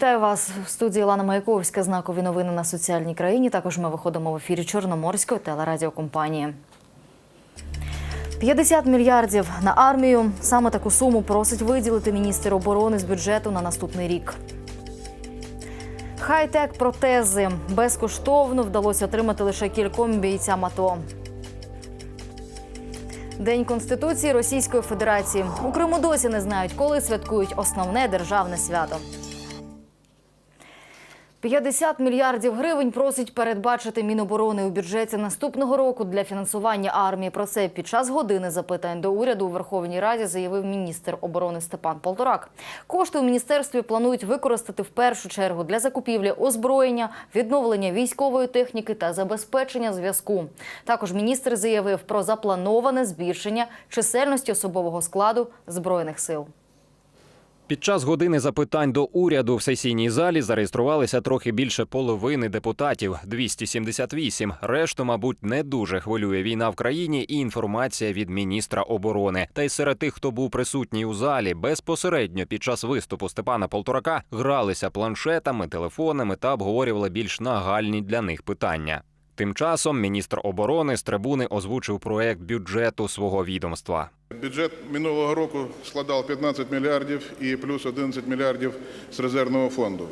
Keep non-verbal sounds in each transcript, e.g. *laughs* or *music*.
Вітаю вас в студії Лана Маяковська. Знакові новини на соціальній країні. Також ми виходимо в ефірі Чорноморської телерадіокомпанії. 50 мільярдів на армію. Саме таку суму просить виділити міністр оборони з бюджету на наступний рік. Хай-тек протези безкоштовно вдалося отримати лише кільком бійцям АТО. День Конституції Російської Федерації. У Криму досі не знають, коли святкують основне державне свято. 50 мільярдів гривень просить передбачити Міноборони у бюджеті наступного року для фінансування армії. Про це під час години запитань до уряду у Верховній Раді заявив міністр оборони Степан Полторак. Кошти у міністерстві планують використати в першу чергу для закупівлі озброєння, відновлення військової техніки та забезпечення зв'язку. Також міністр заявив про заплановане збільшення чисельності особового складу збройних сил. Під час години запитань до уряду в сесійній залі зареєструвалися трохи більше половини депутатів 278. Решту, мабуть, не дуже хвилює війна в країні і інформація від міністра оборони. Та й серед тих, хто був присутній у залі, безпосередньо під час виступу Степана Полторака гралися планшетами, телефонами та обговорювали більш нагальні для них питання. Тим часом міністр оборони з трибуни озвучив проект бюджету свого відомства. Бюджет минулого року складав 15 мільярдів і плюс 11 мільярдів з резервного фонду.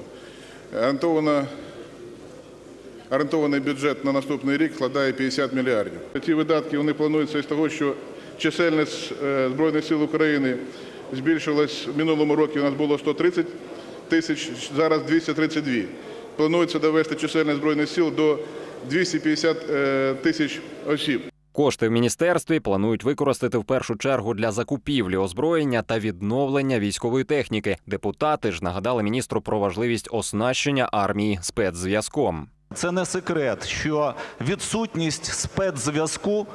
Орієнтовано, орієнтований бюджет на наступний рік складає 50 мільярдів. Ці видатки вони плануються із того, що чисельність е, Збройних сил України збільшилась в минулому році. У нас було 130 тисяч, зараз 232. Планується довести чисельність Збройних сил до 250 е, тисяч осіб. Кошти в міністерстві планують використати в першу чергу для закупівлі озброєння та відновлення військової техніки. Депутати ж нагадали міністру про важливість оснащення армії спецзв'язком. Це не секрет, що відсутність спецзв'язку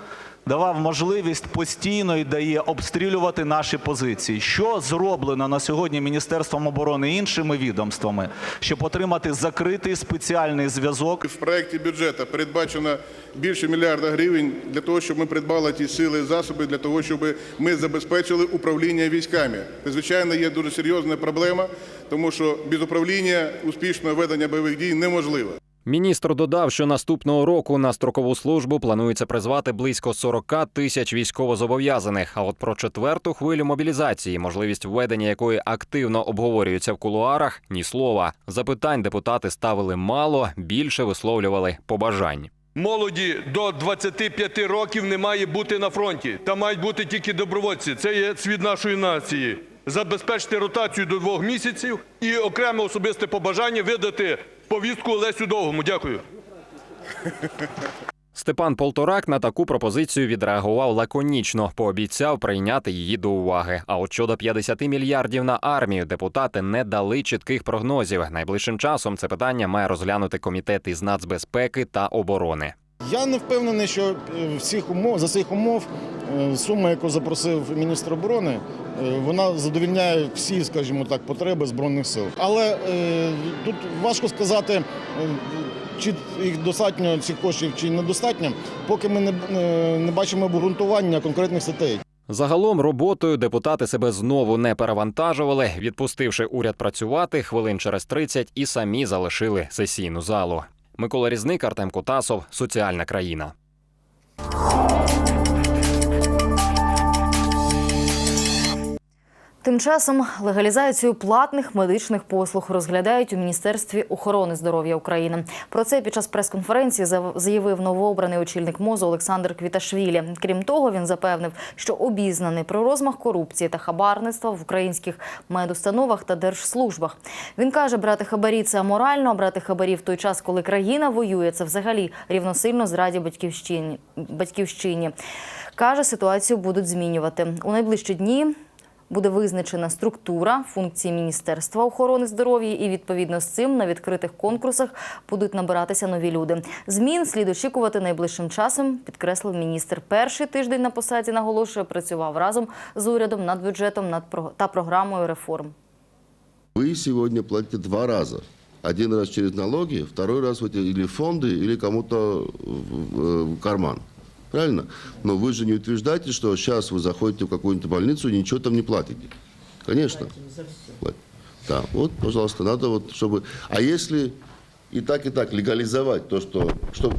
давав можливість постійно і дає обстрілювати наші позиції. Що зроблено на сьогодні Міністерством оборони і іншими відомствами, щоб отримати закритий спеціальний зв'язок В проєкті бюджету передбачено більше мільярда гривень для того, щоб ми придбали ті сили і засоби для того, щоб ми забезпечили управління військами. Звичайно, є дуже серйозна проблема, тому що без управління успішного ведення бойових дій неможливо. Міністр додав, що наступного року на строкову службу планується призвати близько 40 тисяч військовозобов'язаних. А от про четверту хвилю мобілізації, можливість введення якої активно обговорюється в кулуарах, ні слова. Запитань депутати ставили мало, більше висловлювали побажань. Молоді до 25 років не має бути на фронті. Там мають бути тільки добровольці. Це є світ нашої нації. Забезпечити ротацію до двох місяців і окреме особисте побажання видати повістку Олесю Довгому. Дякую. Степан Полторак на таку пропозицію відреагував лаконічно, пообіцяв прийняти її до уваги. А от щодо 50 мільярдів на армію, депутати не дали чітких прогнозів. Найближчим часом це питання має розглянути комітет із нацбезпеки та оборони. Я не впевнений, що е, в цих умов за цих умов е, сума, яку запросив міністр оборони, е, вона задовільняє всі, скажімо так, потреби збройних сил. Але тут важко сказати, чи їх достатньо цих коштів, чи недостатньо, поки ми не, не бачимо обґрунтування конкретних статей. Загалом роботою депутати себе знову не перевантажували, відпустивши уряд працювати хвилин через 30 і самі залишили сесійну залу. Микола Різник, Артем Кутасов, Соціальна країна. Тим часом легалізацію платних медичних послуг розглядають у міністерстві охорони здоров'я України. Про це під час прес-конференції заявив новообраний очільник МОЗу Олександр Квіташвілі. Крім того, він запевнив, що обізнаний про розмах корупції та хабарництва в українських медустановах та держслужбах. Він каже, брати хабарі це аморально, а брати хабарі в той час, коли країна воює, це взагалі рівносильно зраді батьківщині. батьківщині. Каже, ситуацію будуть змінювати у найближчі дні буде визначена структура функції Міністерства охорони здоров'я, і відповідно з цим на відкритих конкурсах будуть набиратися нові люди. Змін слід очікувати найближчим часом, підкреслив міністр. Перший тиждень на посаді наголошує, працював разом з урядом над бюджетом над про- та програмою реформ. Вы сегодня платите два раза. Один раз через налоги, второй раз в эти или фонды, или кому-то в, в- в карман. Правильно? Но вы же не утверждаете, что сейчас вы заходите в какую-нибудь больницу и ничего там не платите. Конечно. Да, вот, пожалуйста, надо вот, чтобы... А если и так, и так легализовать то, что, чтобы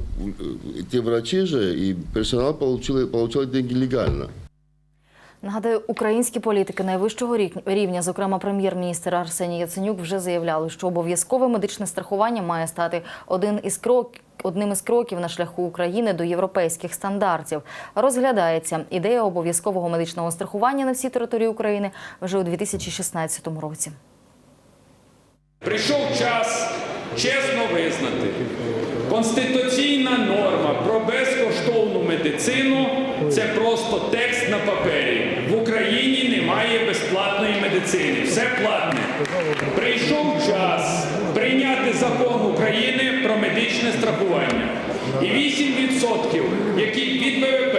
те врачи же и персонал получили, получали деньги легально. Нагадаю, українські політики найвищого рівня, зокрема прем'єр-міністр Арсеній Яценюк, вже заявляли, що обов'язкове медичне страхування має стати один із крок. Одним із кроків на шляху України до європейських стандартів розглядається ідея обов'язкового медичного страхування на всій території України вже у 2016 році. Прийшов час чесно визнати. Конституційна норма про безкоштовну медицину це просто текст на папері. В Україні немає безплатної медицини. Все платне. Прийшов час прийняти закон України про медичне страхування. І 8%, які від ВВП,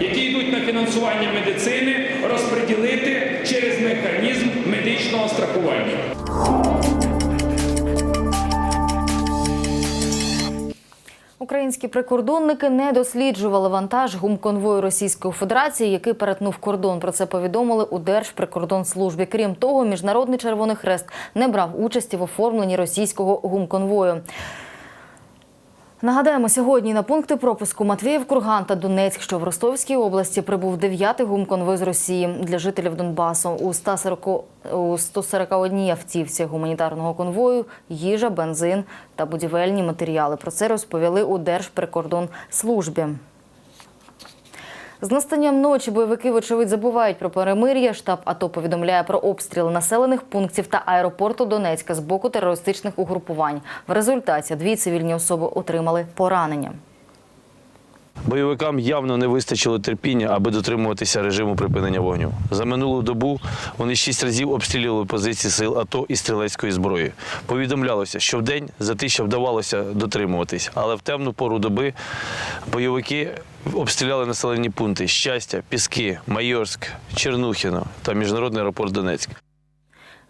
які йдуть на фінансування медицини, розподілити через механізм медичного страхування. Українські прикордонники не досліджували вантаж гумконвою Російської Федерації, який перетнув кордон. Про це повідомили у Держприкордонслужбі. Крім того, Міжнародний Червоний Хрест не брав участі в оформленні російського гумконвою. Нагадаємо, сьогодні на пункти пропуску Матвіїв, Курган та Донецьк, що в Ростовській області прибув дев'ятий гумконвой з Росії для жителів Донбасу. У 140, у 141 автівці гуманітарного конвою їжа, бензин та будівельні матеріали. Про це розповіли у Держприкордонслужбі. З настанням ночі бойовики, вочевидь, забувають про перемир'я. Штаб АТО повідомляє про обстріли населених пунктів та аеропорту Донецька з боку терористичних угрупувань. В результаті дві цивільні особи отримали поранення. Бойовикам явно не вистачило терпіння, аби дотримуватися режиму припинення вогню. За минулу добу вони шість разів обстрілювали позиції сил АТО і стрілецької зброї. Повідомлялося, що вдень затища вдавалося дотримуватись, але в темну пору доби бойовики обстріляли населені пункти Щастя, Піски, Майорськ, Чернухіно та міжнародний аеропорт Донецьк.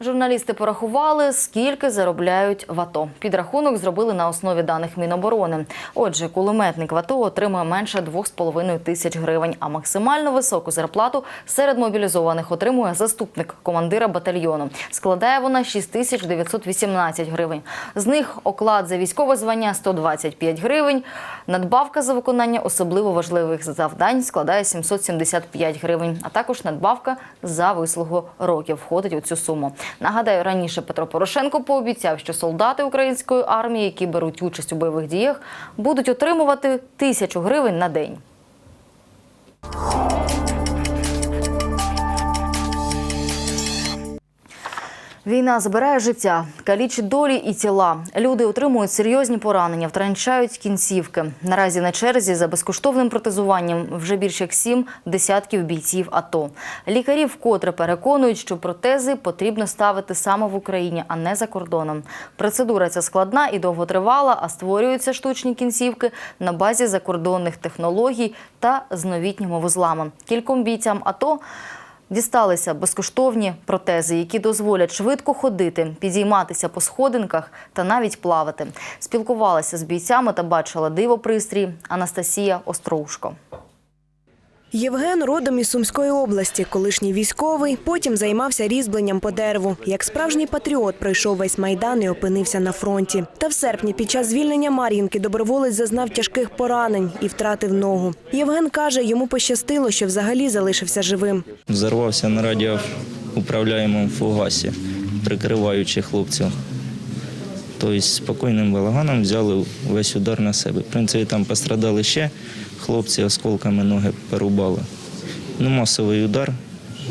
Журналісти порахували, скільки заробляють в АТО. Підрахунок зробили на основі даних Міноборони. Отже, кулеметник в АТО отримує менше 2,5 тисяч гривень, а максимально високу зарплату серед мобілізованих отримує заступник командира батальйону. Складає вона 6 тисяч 918 гривень. З них оклад за військове звання 125 гривень. Надбавка за виконання особливо важливих завдань складає 775 гривень, а також надбавка за вислугу років входить у цю суму. Нагадаю, раніше Петро Порошенко пообіцяв, що солдати української армії, які беруть участь у бойових діях, будуть отримувати тисячу гривень на день. Війна забирає життя, калічить долі і тіла. Люди отримують серйозні поранення, втрачають кінцівки. Наразі на черзі за безкоштовним протезуванням вже більше як сім десятків бійців АТО. Лікарі вкотре переконують, що протези потрібно ставити саме в Україні, а не за кордоном. Процедура ця складна і довготривала, а створюються штучні кінцівки на базі закордонних технологій та з новітніми вузлами. Кільком бійцям АТО Дісталися безкоштовні протези, які дозволять швидко ходити, підійматися по сходинках та навіть плавати. Спілкувалася з бійцями та бачила диво пристрій Анастасія Остроушко. Євген родом із Сумської області, колишній військовий, потім займався різьбленням по дереву. Як справжній патріот пройшов весь майдан і опинився на фронті. Та в серпні під час звільнення Мар'їнки доброволець зазнав тяжких поранень і втратив ногу. Євген каже, йому пощастило, що взагалі залишився живим. Взорвався на радіоуправляємому фугасі, прикриваючи хлопців. Тобто спокійним балаганом взяли весь удар на себе. В принципі, там пострадали ще хлопці, осколками ноги порубали. Ну, масовий удар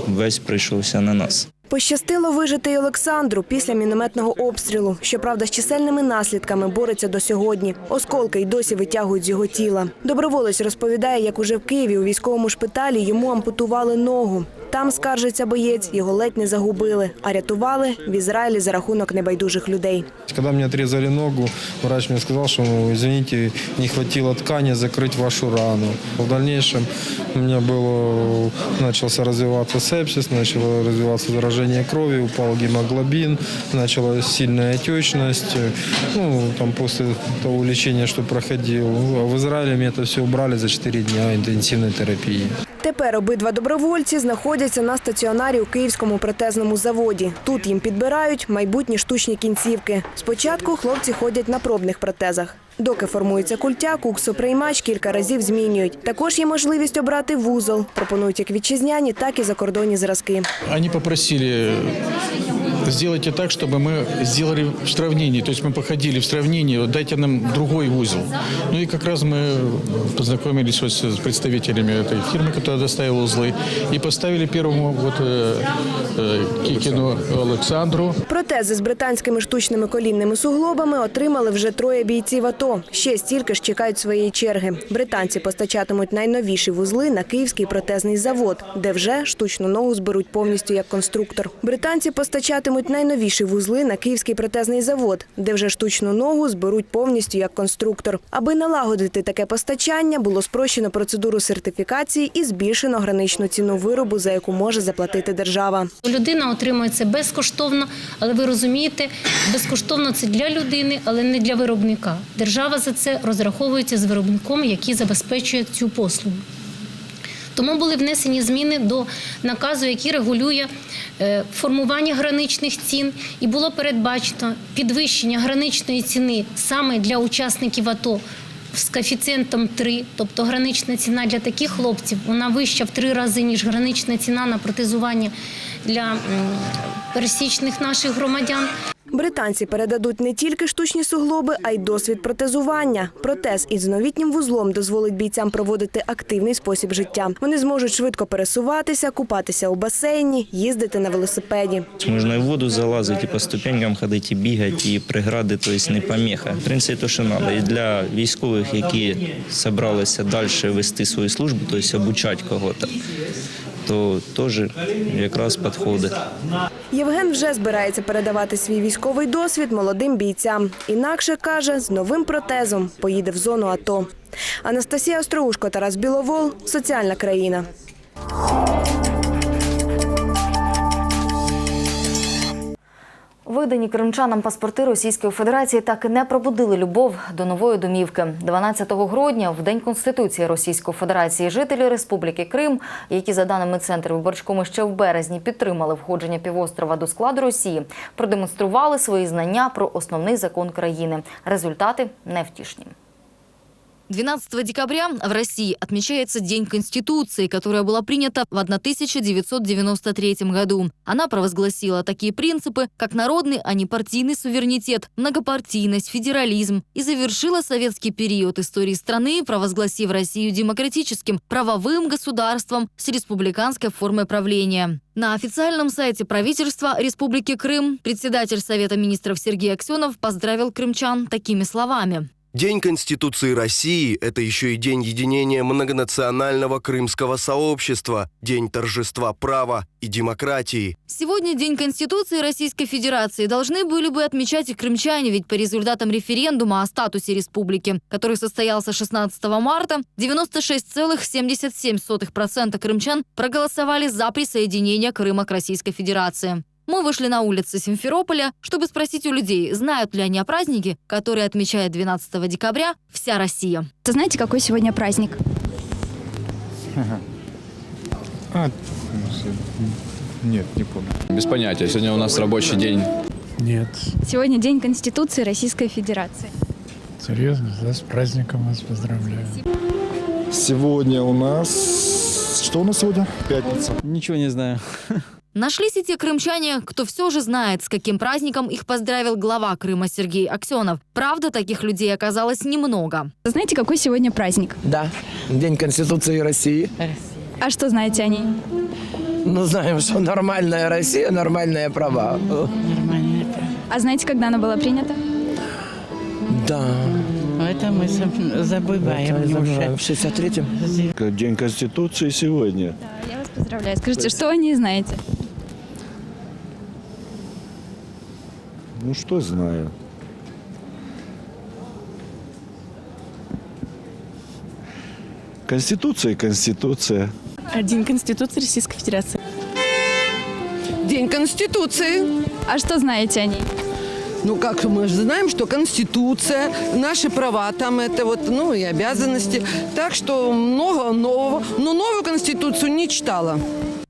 весь прийшовся на нас. Пощастило вижити й Олександру після мінометного обстрілу. Щоправда, з чисельними наслідками бореться до сьогодні. Осколки й досі витягують з його тіла. Доброволець розповідає, як уже в Києві у військовому шпиталі йому ампутували ногу. Там скаржиться боєць, його ледь не загубили, а рятували в Ізраїлі за рахунок небайдужих людей. Когда мне отрезали ногу, врач мне сказал, что, ну, извините, не хватило ткани закрыть вашу рану. В дальнейшем у меня было, начался развиваться сепсис, начало развиваться заражение крови, упал гемоглобин, началась сильная отечность. Ну, там после того лечения, что проходил. В Израиле мне это все убрали за 4 дня интенсивной терапии. Тепер обидва добровольці знаходяться на стаціонарі у Київському протезному заводі. Тут їм підбирають майбутні штучні кінцівки. Спочатку хлопці ходять на пробних протезах. Доки формується культя, куксоприймач кілька разів змінюють. Також є можливість обрати вузол. Пропонують як вітчизняні, так і закордонні зразки. Вони попросили сделайте так, чтобы мы сделали в сравнении, то есть мы походили в сравнении, вот дайте нам другой узел. Ну и как раз мы познакомились вот с представителями этой фирмы, которая доставила узлы, и поставили первому вот э, э, Кикину Александру. Протези з британськими штучними колінними суглобами отримали вже троє бійців АТО. Ще стільки ж чекають своєї черги. Британці постачатимуть найновіші вузли на Київський протезний завод, де вже штучну ногу зберуть повністю як конструктор. Британці постачатимуть найновіші вузли на Київський протезний завод, де вже штучну ногу зберуть повністю як конструктор. Аби налагодити таке постачання, було спрощено процедуру сертифікації і збільшено граничну ціну виробу, за яку може заплатити держава. Людина отримує це безкоштовно, але ви розумієте, безкоштовно це для людини, але не для виробника. Держава за це розраховується з виробником, який забезпечує цю послугу. Тому були внесені зміни до наказу, який регулює формування граничних цін, і було передбачено підвищення граничної ціни саме для учасників АТО з коефіцієнтом 3, тобто гранична ціна для таких хлопців, вона вища в три рази, ніж гранична ціна на протезування для пересічних наших громадян. Британці передадуть не тільки штучні суглоби, а й досвід протезування. Протез із новітнім вузлом дозволить бійцям проводити активний спосіб життя. Вони зможуть швидко пересуватися, купатися у басейні, їздити на велосипеді. Можна в воду залазити, по ступенькам ходити, і бігати, і прегради, тобто не поміха. В принципі, то, що треба. І для військових, які зібралися далі вести свою службу, тобто обучати когось, то теж якраз підходить. Євген вже збирається передавати свій військовий досвід молодим бійцям. Інакше каже, з новим протезом поїде в зону АТО. Анастасія Остроушко, Тарас Біловол, соціальна країна. Видані кримчанам паспорти Російської Федерації так і не пробудили любов до нової домівки. 12 грудня, в день конституції Російської Федерації, жителі Республіки Крим, які за даними центру виборчкому ще в березні підтримали входження півострова до складу Росії, продемонстрували свої знання про основний закон країни. Результати невтішні. 12 декабря в России отмечается День Конституции, которая была принята в 1993 году. Она провозгласила такие принципы, как народный, а не партийный суверенитет, многопартийность, федерализм и завершила советский период истории страны, провозгласив Россию демократическим, правовым государством с республиканской формой правления. На официальном сайте правительства Республики Крым председатель Совета министров Сергей Аксенов поздравил крымчан такими словами. День Конституции России – это еще и день единения многонационального крымского сообщества, день торжества права и демократии. Сегодня День Конституции Российской Федерации должны были бы отмечать и крымчане, ведь по результатам референдума о статусе республики, который состоялся 16 марта, 96,77% крымчан проголосовали за присоединение Крыма к Российской Федерации. Мы вышли на улицы Симферополя, чтобы спросить у людей, знают ли они о празднике, который отмечает 12 декабря вся Россия. Вы знаете, какой сегодня праздник? *laughs* А, нет, не помню. Без понятия. Сегодня у нас рабочий день. Нет. Сегодня День Конституции Российской Федерации. Серьезно? Да, с праздником вас поздравляю. Сегодня у нас... Что у нас сегодня? Пятница. Ничего не знаю. *laughs* Нашлись и те крымчане, кто все же знает, с каким праздником их поздравил глава Крыма Сергей Аксенов. Правда, таких людей оказалось немного. Знаете, какой сегодня праздник? Да, День Конституции России. А что знаете о ней? Ну, знаем, что нормальная Россия, нормальные права. А знаете, когда она была принята? Да. Это мы забываем забываем. В 63-м. День Конституции сегодня. Я вас поздравляю. Скажите, что о ней знаете? Ну что знаю. Конституция и Конституция. День Конституции Российской Федерации. День Конституции. А что знаете о ней? Ну как, мы же знаем, что Конституция, наши права там это вот, ну и обязанности. Так что много нового. Но новую Конституцию не читала.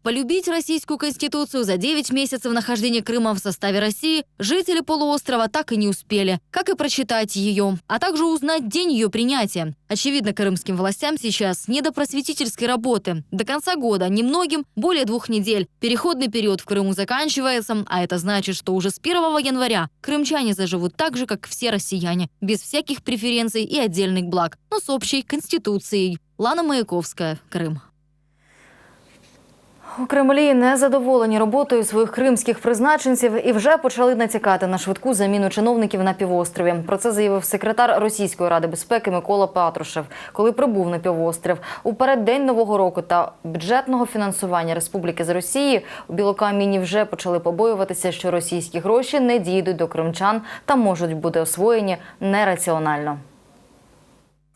Полюбить российскую конституцию за 9 месяцев нахождения Крыма в составе России жители полуострова так и не успели, как и прочитать ее, а также узнать день ее принятия. Очевидно, крымским властям сейчас не до просветительской работы. До конца года немногим более двух недель. Переходный период в Крыму заканчивается, а это значит, что уже с 1 января крымчане заживут так же, как все россияне, без всяких преференций и отдельных благ, но с общей конституцией. Лана Маяковская, Крым. У Кремлі не задоволені роботою своїх кримських призначенців і вже почали натякати на швидку заміну чиновників на півострові. Про це заявив секретар Російської ради безпеки Микола Патрушев, коли прибув на півострів. У переддень нового року та бюджетного фінансування республіки з Росії у Білокам'яні вже почали побоюватися, що російські гроші не дійдуть до кримчан та можуть бути освоєні нераціонально.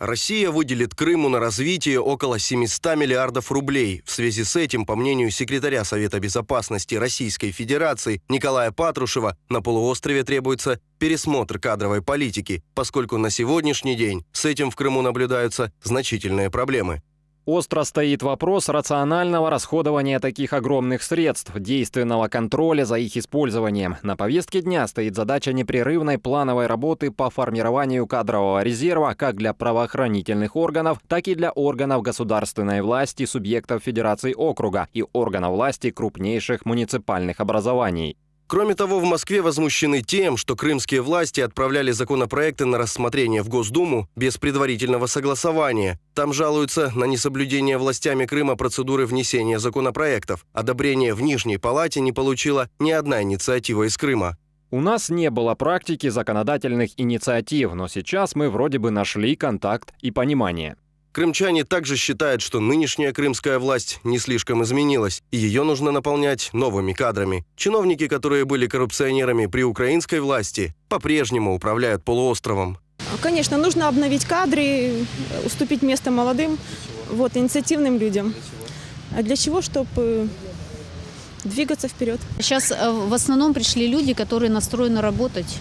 Россия выделит Крыму на развитие около 700 миллиардов рублей. В связи с этим, по мнению секретаря Совета безопасности Российской Федерации Николая Патрушева, на полуострове требуется пересмотр кадровой политики, поскольку на сегодняшний день с этим в Крыму наблюдаются значительные проблемы. Остро стоит вопрос рационального расходования таких огромных средств, действенного контроля за их использованием. На повестке дня стоит задача непрерывной плановой работы по формированию кадрового резерва как для правоохранительных органов, так и для органов государственной власти субъектов Федерации округа и органов власти крупнейших муниципальных образований. Кроме того, в Москве возмущены тем, что крымские власти отправляли законопроекты на рассмотрение в Госдуму без предварительного согласования. Там жалуются на несоблюдение властями Крыма процедуры внесения законопроектов. Одобрение в Нижней Палате не получила ни одна инициатива из Крыма. У нас не было практики законодательных инициатив, но сейчас мы вроде бы нашли контакт и понимание. Крымчане также считают, что нынешняя крымская власть не слишком изменилась, и ее нужно наполнять новыми кадрами. Чиновники, которые были коррупционерами при украинской власти, по-прежнему управляют полуостровом. Конечно, нужно обновить кадры, уступить место молодым, вот, инициативным людям. А для чего? Чтобы двигаться вперед. Сейчас э, в основном пришли люди, которые настроены работать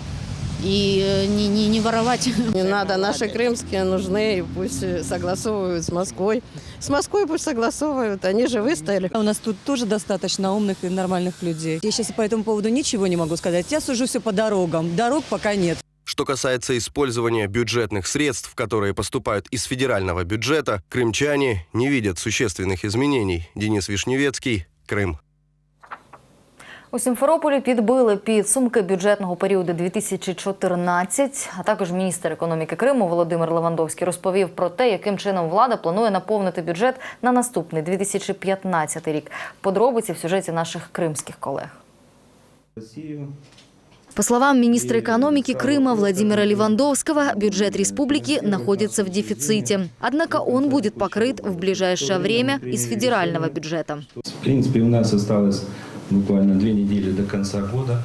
и э, не, не, не воровать. Не надо, наши крымские нужны, и пусть э, согласовывают с Москвой. С Москвой пусть согласовывают, они же выстояли. У нас тут тоже достаточно умных и нормальных людей. Я сейчас по этому поводу ничего не могу сказать. Я сужу все по дорогам. Дорог пока нет. Что касается использования бюджетных средств, которые поступают из федерального бюджета, крымчане не видят существенных изменений. Денис Вишневецкий, Крым. У Сімферополі підбили підсумки бюджетного періоду 2014, а також міністр економіки Криму Володимир Левандовський розповів про те, яким чином влада планує наповнити бюджет на наступний 2015 рік. Подробиці в сюжеті наших кримських колег. По словам министра экономики Крыма Владимира Левандовского, бюджет республики находится в дефиците. Однако он будет покрыт в ближайшее время из федерального бюджета. В принципе, у нас осталось буквально две недели до конца года.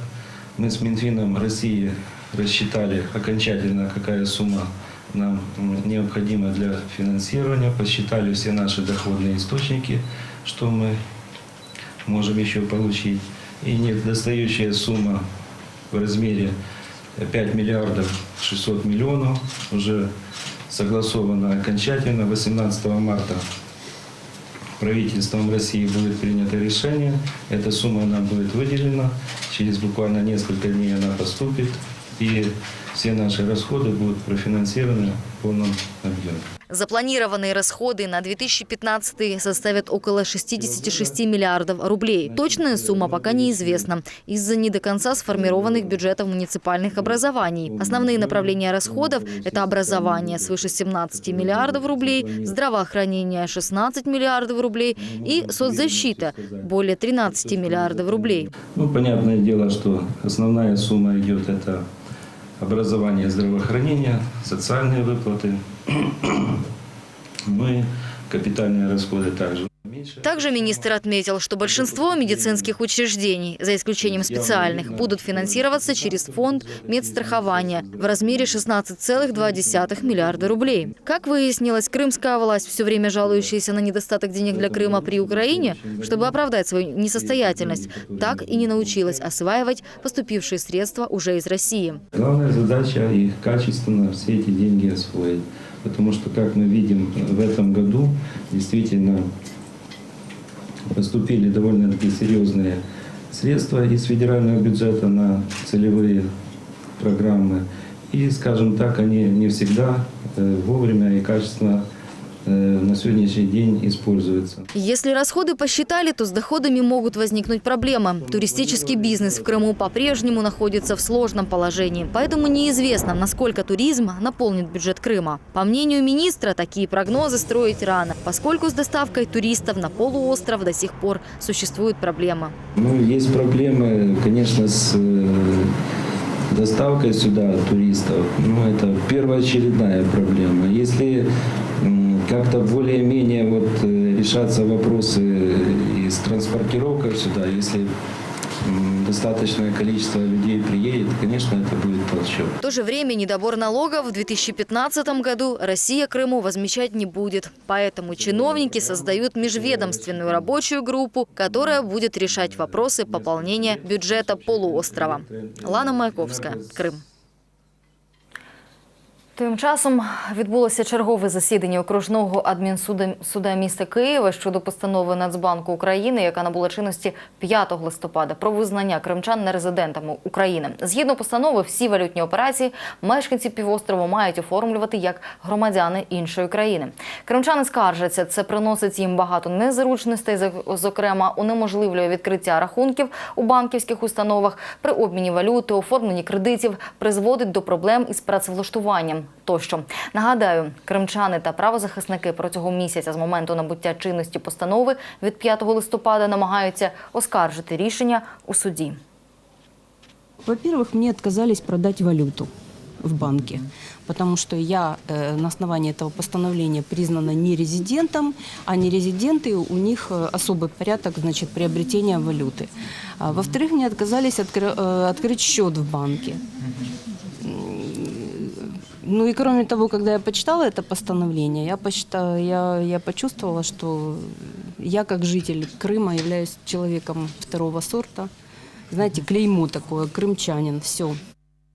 Мы с Минфином России рассчитали окончательно, какая сумма нам необходима для финансирования, посчитали все наши доходные источники, что мы можем еще получить. И недостающая сумма в размере 5 миллиардов 600 миллионов уже согласована окончательно 18 марта правительством России будет принято решение. Эта сумма она будет выделена. Через буквально несколько дней она поступит. И все наши расходы будут профинансированы в полном объеме. Запланированные расходы на 2015 составят около 66 миллиардов рублей. Точная сумма пока неизвестна из-за не до конца сформированных бюджетов муниципальных образований. Основные направления расходов – это образование свыше 17 миллиардов рублей, здравоохранение – 16 миллиардов рублей и соцзащита – более 13 миллиардов рублей. Ну, понятное дело, что основная сумма идет это образование, здравоохранение, социальные выплаты. Мы капитальные расходы также. Также министр отметил, что большинство медицинских учреждений, за исключением специальных, будут финансироваться через фонд медстрахования в размере 16,2 миллиарда рублей. Как выяснилось, крымская власть, все время жалующаяся на недостаток денег для Крыма при Украине, чтобы оправдать свою несостоятельность, так и не научилась осваивать поступившие средства уже из России. Главная задача их качественно все эти деньги освоить. Потому что, как мы видим, в этом году действительно поступили довольно-таки серьезные средства из федерального бюджета на целевые программы. И, скажем так, они не всегда э, вовремя и качественно на сегодняшний день используются. Если расходы посчитали, то с доходами могут возникнуть проблемы. Туристический бизнес в Крыму по-прежнему находится в сложном положении. Поэтому неизвестно, насколько туризм наполнит бюджет Крыма. По мнению министра, такие прогнозы строить рано, поскольку с доставкой туристов на полуостров до сих пор существуют проблемы. Ну, есть проблемы, конечно, с э, доставкой сюда туристов. Ну, это первоочередная проблема. Если как-то более-менее вот э, решаться вопросы и с транспортировкой сюда, если достаточное количество людей приедет, конечно, это будет толчок. В то же время недобор налогов в 2015 году Россия Крыму возмещать не будет. Поэтому чиновники создают межведомственную рабочую группу, которая будет решать вопросы пополнения бюджета полуострова. Лана Маяковская, Крим. Тим часом відбулося чергове засідання окружного адмінсуда суда міста Києва щодо постанови Нацбанку України, яка набула чинності 5 листопада про визнання кримчан нерезидентами України. Згідно постанови, всі валютні операції мешканці півострову мають оформлювати як громадяни іншої країни. Кримчани скаржаться, це приносить їм багато незручностей, зок- зокрема, унеможливлює відкриття рахунків у банківських установах при обміні валюти, оформленні кредитів, призводить до проблем із працевлаштуванням тощо. Нагадаю, кримчани та правозахисники протягом місяця з моменту набуття чинності постанови від 5 листопада намагаються оскаржити рішення у суді. Во-первых, мне отказались продать валюту в банке, потому что я э, на основании этого постановления признана нерезидентом, а нерезиденты, у них э, особый порядок значит, приобретения валюты. А, во-вторых, мне отказались откры- э, открыть счет в банке. Ну и кроме того, когда я почитала это постановление, я, посчитала, я, я почувствовала, что я как житель Крыма являюсь человеком второго сорта. Знаете, клеймо такое, крымчанин, все.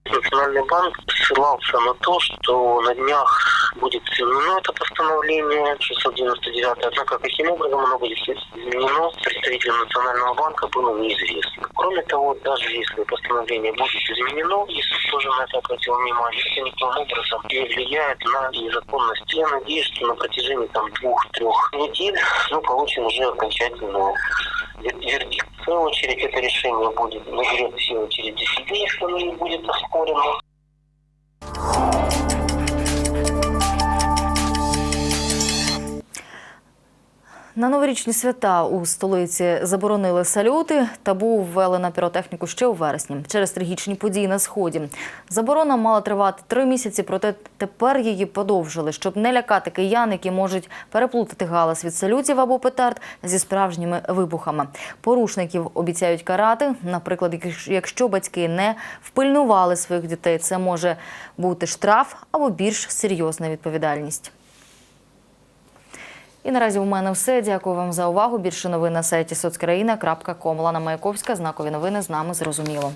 Национальный банк ссылался на то, что на днях будет изменено это постановление 699, однако каким образом оно будет изменено представителям Национального банка было неизвестно. Кроме того, даже если постановление будет изменено, и суд тоже на это обратил внимание, это никаким образом не влияет на незаконность. Я надеюсь, что на протяжении там двух-трех недель мы получим уже окончательную вер- вердикт. Свою очередь это решение будет наберет через 10 дней, если оно не будет оспорено. На новорічні свята у столиці заборонили салюти. Табу ввели на піротехніку ще у вересні через трагічні події на сході. Заборона мала тривати три місяці, проте тепер її подовжили, щоб не лякати киян, які можуть переплутати галас від салютів або петард зі справжніми вибухами. Порушників обіцяють карати. Наприклад, якщо- батьки не впильнували своїх дітей, це може бути штраф або більш серйозна відповідальність. І наразі у мене все. Дякую вам за увагу. Більше новин на сайті соцкраїна.ком. Лана Маяковська. Знакові новини з нами зрозуміло.